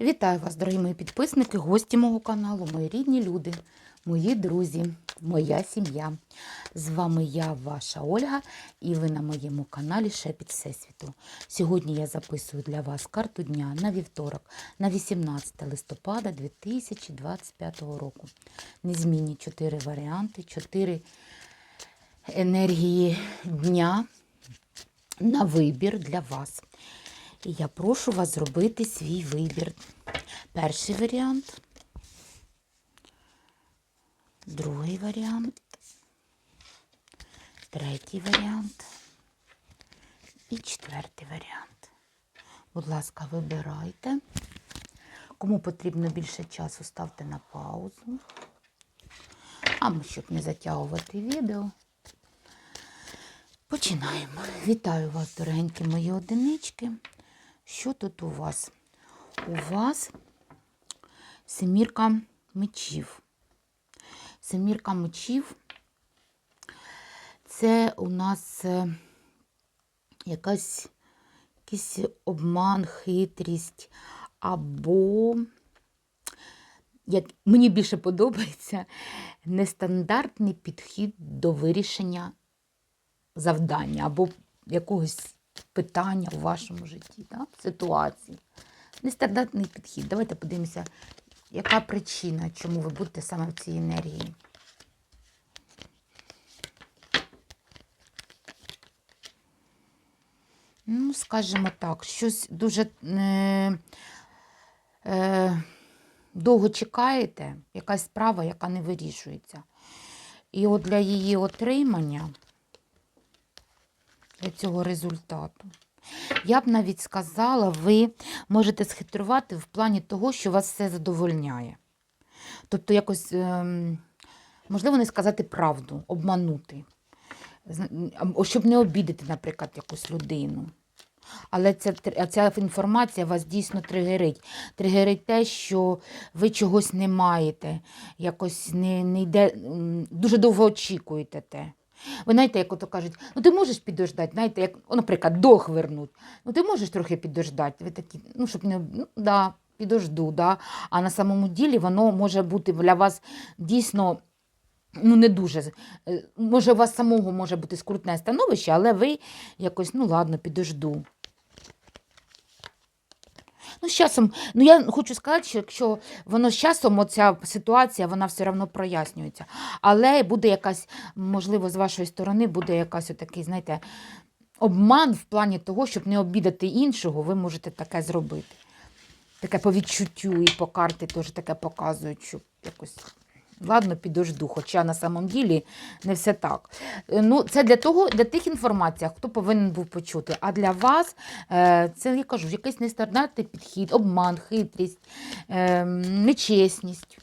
Вітаю вас, дорогі мої підписники, гості мого каналу, мої рідні люди, мої друзі, моя сім'я. З вами я, ваша Ольга, і ви на моєму каналі Шепіт Всесвіту. Сьогодні я записую для вас карту дня на вівторок, на 18 листопада 2025 року. Незмінні чотири варіанти, чотири енергії дня на вибір для вас. І я прошу вас зробити свій вибір. Перший варіант, другий варіант, третій варіант і четвертий варіант. Будь ласка, вибирайте. Кому потрібно більше часу, ставте на паузу. А ми, щоб не затягувати відео, починаємо. Вітаю вас, дорогенькі мої одинички. Що тут у вас? У вас семірка мечів. Семірка мечів це у нас е, якась, якийсь обман, хитрість, або, як мені більше подобається, нестандартний підхід до вирішення завдання або якогось питання у вашому житті, да? ситуації. Нестандартний підхід. Давайте подивимося, яка причина, чому ви будете саме в цій енергії. Ну, скажімо так, щось дуже е, е, довго чекаєте, якась справа, яка не вирішується. І от для її отримання, для цього результату, я б навіть сказала, ви можете схитрувати в плані того, що вас все задовольняє. Тобто, якось, ем, можливо, не сказати правду, обманути, щоб не обідати, наприклад, якусь людину. Але ця, ця інформація вас дійсно тригерить. Тригерить те, що ви чогось не маєте, якось не, не йде, дуже довго очікуєте те. Ви знаєте, як ото кажуть, ну ти можеш підождати, знаєте, як, наприклад, дох вернуть. Ну ти можеш трохи підождати. Ви такі, ну, щоб не ну, да, підожду, да. А на самому ділі воно може бути для вас дійсно ну, не дуже. е, Може, у вас самого може бути скрутне становище, але ви якось, ну ладно, підожду. Ну, з часом, ну я хочу сказати, що якщо воно з часом, оця ситуація, вона все одно прояснюється. Але буде якась, можливо, з вашої сторони буде якась отакий, знаєте, обман в плані того, щоб не обідати іншого, ви можете таке зробити. Таке по відчуттю і по карті теж таке показують, що якось. Ладно, підожду, хоча на самом ділі не все так. Е, Ну, це для того, для тих інформацій, хто повинен був почути. А для вас е, це я кажу, якийсь нестандартний підхід, обман, хитрість, е, нечесність.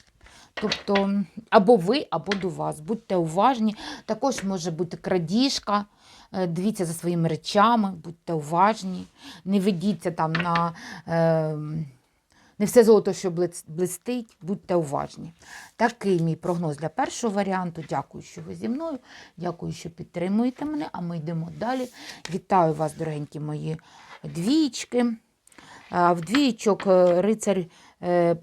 Тобто, або ви, або до вас. Будьте уважні. Також може бути крадіжка. Дивіться за своїми речами, будьте уважні, не ведіться там на. Е, не все золото, що блистить, будьте уважні. Такий мій прогноз для першого варіанту. Дякую, що ви зі мною. Дякую, що підтримуєте мене. А ми йдемо далі. Вітаю вас, дорогенькі мої двічки. В двічок рицарь е,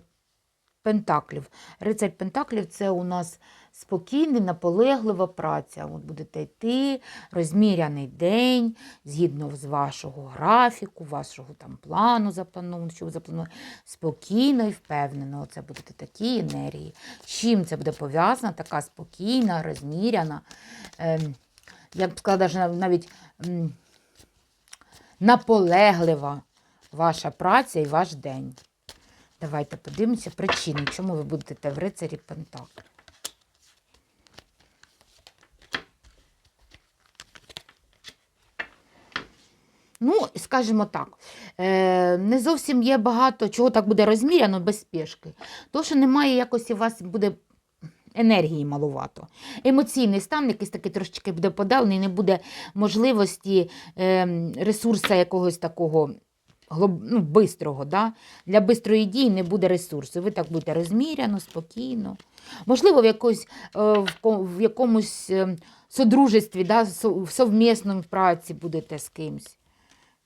Пентаклів. Рицарь Пентаклів це у нас спокійна, наполеглива праця. От будете йти, розміряний день, згідно з вашого графіку, вашого там плану запланованого, що запланували, спокійно і впевнено. Це будуть такі енергії. З чим це буде пов'язано? Така спокійна, розміряна. ем, я б сказала, навіть- м, наполеглива ваша праця і ваш день. Давайте подивимося причини, чому ви будете в рицарі Пентаклів. Ну, скажімо так, е, не зовсім є багато чого так буде розміряно без спешки. То, що немає якось у вас буде енергії малувато. Емоційний стан якийсь такий трошечки буде подавлений, не буде можливості е, ресурсу якогось такого ну, бистрого. Да? Для бистрої дії не буде ресурсу. Ви так будете розміряно, спокійно. Можливо, в, якось, е, в, якомусь содружестві, да? в совмісному праці будете з кимсь.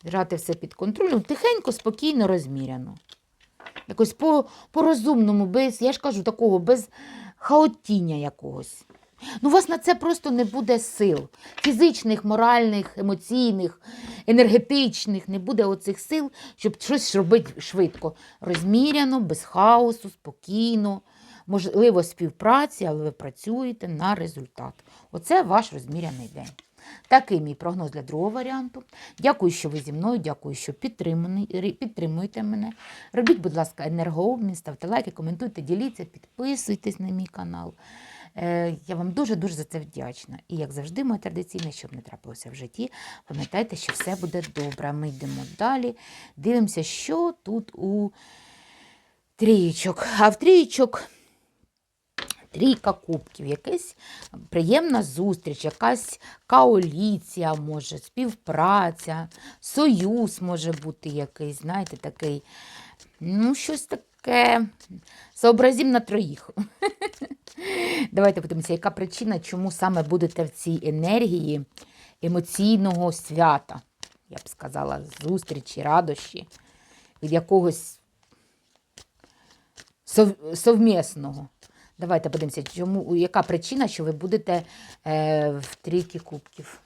Держати все під контролем, тихенько, спокійно, розміряно. Якось по, по-розумному, без, я ж кажу, такого, без хаотіння якогось. Ну, у вас на це просто не буде сил. Фізичних, моральних, емоційних, енергетичних, не буде оцих сил, щоб щось робити швидко. Розміряно, без хаосу, спокійно. Можливо, співпраці, але ви працюєте на результат. Оце ваш розміряний день. Такий мій прогноз для другого варіанту. Дякую, що ви зі мною, дякую, що підтримуєте мене. Робіть, будь ласка, енергообмін, ставте лайки, коментуйте, діліться, підписуйтесь на мій канал. Е, Я вам дуже-дуже за це вдячна. І як завжди, моє традиційне, щоб не трапилося в житті, пам'ятайте, що все буде добре. Ми йдемо далі, дивимося, що тут у трієчок. А в трієчок трійка кубків, якась приємна зустріч, якась коаліція може, співпраця, союз може бути якийсь, знаєте, такий, ну, щось таке. Сообразім на троїх. Давайте подивимося, яка причина, чому саме будете в цій енергії емоційного свята, я б сказала, зустрічі, радощі, від якогось совмісного. Давайте подивимося, чому, яка причина, що ви будете е, в трійки кубків.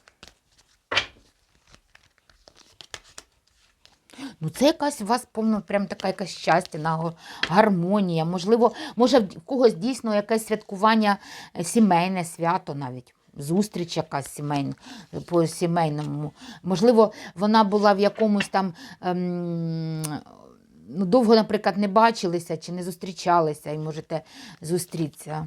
Ну, це якась у вас повно, прям така якась щастя, гармонія. Можливо, може в когось дійсно якесь святкування, е, сімейне свято навіть. Зустріч якась сімейна, по сімейному. Можливо, вона була в якомусь там ем, ну, довго, наприклад, не бачилися чи не зустрічалися і можете зустрітися.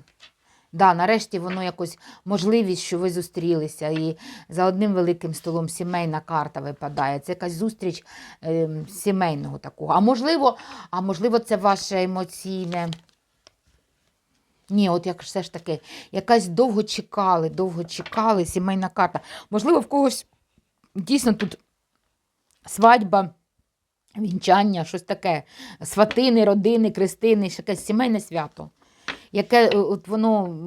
Да, нарешті воно якось можливість, що ви зустрілися, і за одним великим столом сімейна карта випадає. Це якась зустріч ем, сімейного такого. А можливо, а можливо, це ваше емоційне. Ні, от як все ж таки, якась довго чекали, довго чекали, сімейна карта. Можливо, в когось дійсно тут свадьба, вінчання, щось таке. Сватини, родини, крестини, ще якесь сімейне свято. Яке е, от воно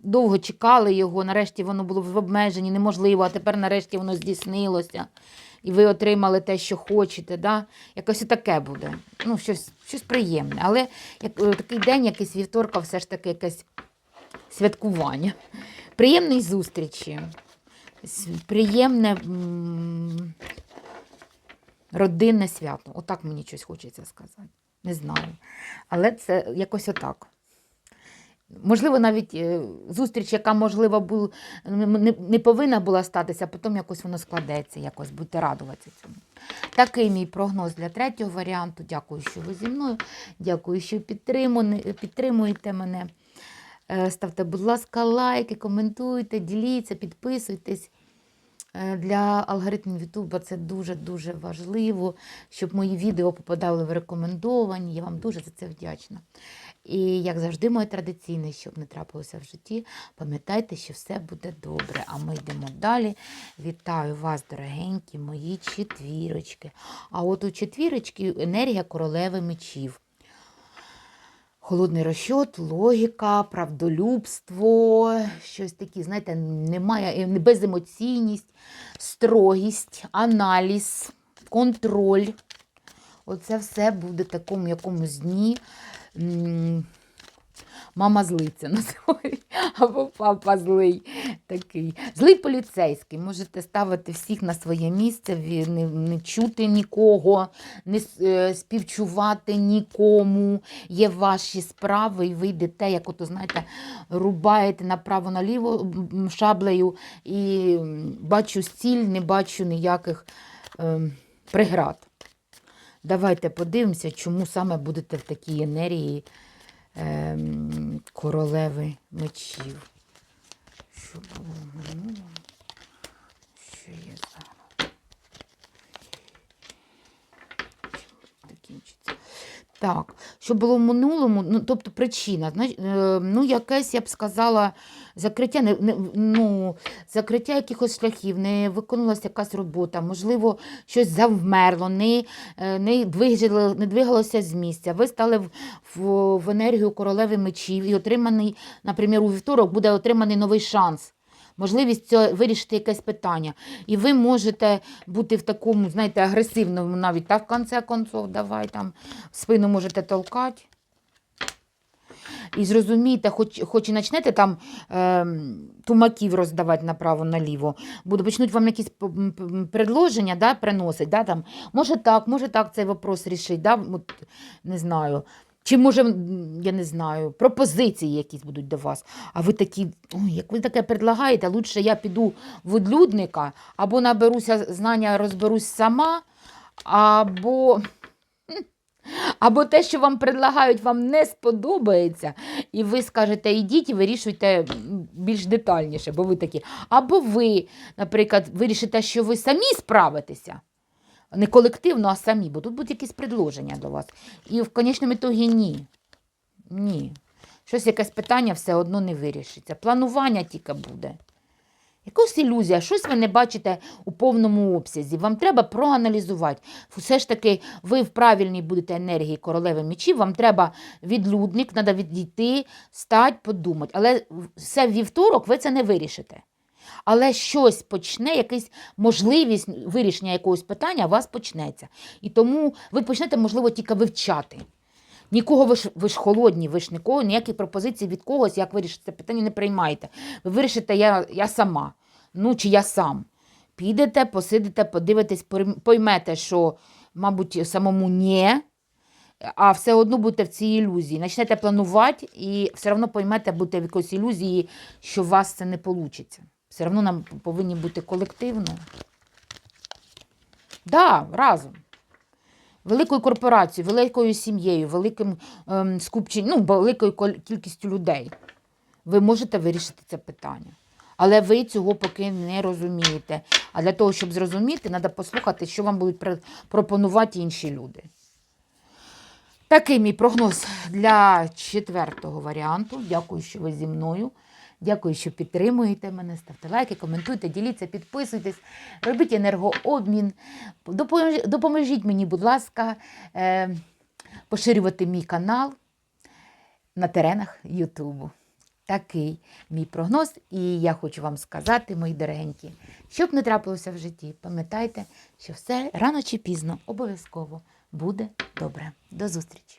довго чекали його, нарешті воно було в обмеженні, неможливо, а тепер нарешті воно здійснилося. І ви отримали те, що хочете. Да? Якось таке буде. Ну, щось, щось приємне. Але як, е, такий день, якийсь вівторка, все ж таки якесь святкування. Приємної зустрічі. Приємне родинне свято. Отак мені щось хочеться сказати. Не знаю. Але це якось отак. Можливо, навіть е, зустріч, яка, можливо, бу- не, повинна була статися, а потім якось воно складеться, якось будете радуватися цьому. Такий мій прогноз для третього варіанту. Дякую, що ви зі мною. Дякую, що підтримуєте мене. Е, Ставте, будь ласка, лайки, коментуйте, діліться, підписуйтесь. Е, Для алгоритмів Ютуба це дуже-дуже важливо, щоб мої відео попадали в рекомендовані. Я вам дуже за це вдячна. І, як завжди, моє традиційне, щоб не трапилося в житті, пам'ятайте, що все буде добре. А ми йдемо далі. Вітаю вас, дорогенькі, мої четвірочки. А от у четвірочки енергія королеви мечів. Холодний розчот, логіка, правдолюбство, щось таке, знаєте, немає е, беземоційність, строгість, аналіз, контроль. Оце все буде в такому якомусь дні. Мама злиться називають, або папа злий такий. Злий поліцейський. Можете ставити всіх на своє місце, не, не чути нікого, не е, співчувати нікому. Є ваші справи, і ви йдете, як ото, знаєте, рубаєте направо-наліво шаблею і бачу стіль, не бачу ніяких ем, преград. Давайте подивимося, чому саме будете в такій енергії королеви мечів. Що було в минулому? Що є зараз? Чим закінчиться? Так, що було в минулому, ну, тобто причина, е, ну, якесь, я б сказала, закриття, не, не, ну, закриття якихось шляхів, не виконувалася якась робота, можливо, щось завмерло, не, е, не, двигало, не двигалося з місця. Ви стали в, в, в енергію королеви мечів і отриманий, наприклад, у вівторок буде отриманий новий шанс. Можливість цього- вирішити якесь питання. І ви можете бути в такому, знаєте, агресивному навіть так, в конце концов, давай там спину можете толкати. І зрозумійте, хоч, хоч і почнете там ем, тумаків роздавати направо-наліво, буде почнуть вам якісь предложення да, приносить, да, там, може так, може так цей вопрос рішить, да, от, не знаю. Чи може, я не знаю, пропозиції якісь будуть до вас. А ви такі, ой, як ви таке предлагаєте, лучше я піду в одлюдника, або наберуся знання, розберусь сама, або. Або те, що вам предлагають, вам не сподобається, і ви скажете, ідіть і вирішуйте більш детальніше, бо ви такі. Або ви, наприклад, вирішите, що ви самі справитеся. Не колективно, а самі, бо тут будуть якісь предложення до вас. І в конечному ітогі ні. Ні. Щось якесь питання все одно не вирішиться. Планування тільки буде. Якась ілюзія, щось ви не бачите у повному обсязі. Вам треба проаналізувати. Все ж таки, ви в правильній будете енергії королеви мечів, вам треба відлюдник, треба відійти, стать, подумати. Але все вівторок ви це не вирішите. Але щось почне, якась можливість вирішення якогось питання у вас почнеться. І тому ви почнете, можливо, тільки вивчати. Нікого ви ж, ви ж холодні, ви ж нікого, ніяких пропозицій від когось, як вирішити це питання, не приймаєте. Ви вирішите, я, я сама, ну чи я сам. Підете, посидите, подивитесь, поймете, що, мабуть, самому ні, а все одно будете в цій ілюзії. Почнете планувати і все одно поймете, будете в якоїсь ілюзії, що у вас це не вийде. Все одно нам повинні бути колективно. Да, разом. Великою корпорацією, великою сім'єю, великим ем, скупченням, ну, великою кількістю людей. Ви можете вирішити це питання. Але ви цього поки не розумієте. А для того, щоб зрозуміти, треба послухати, що вам будуть пропонувати інші люди. Такий мій прогноз для четвертого варіанту. Дякую, що ви зі мною. Дякую, що підтримуєте мене. Ставте лайки, коментуйте, діліться, підписуйтесь, робіть енергообмін. Допоможіть мені, будь ласка, е, поширювати мій канал на теренах Ютубу. Такий мій прогноз. І я хочу вам сказати, мої дорогенькі, щоб не трапилося в житті, пам'ятайте, що все рано чи пізно обов'язково буде добре. До зустрічі!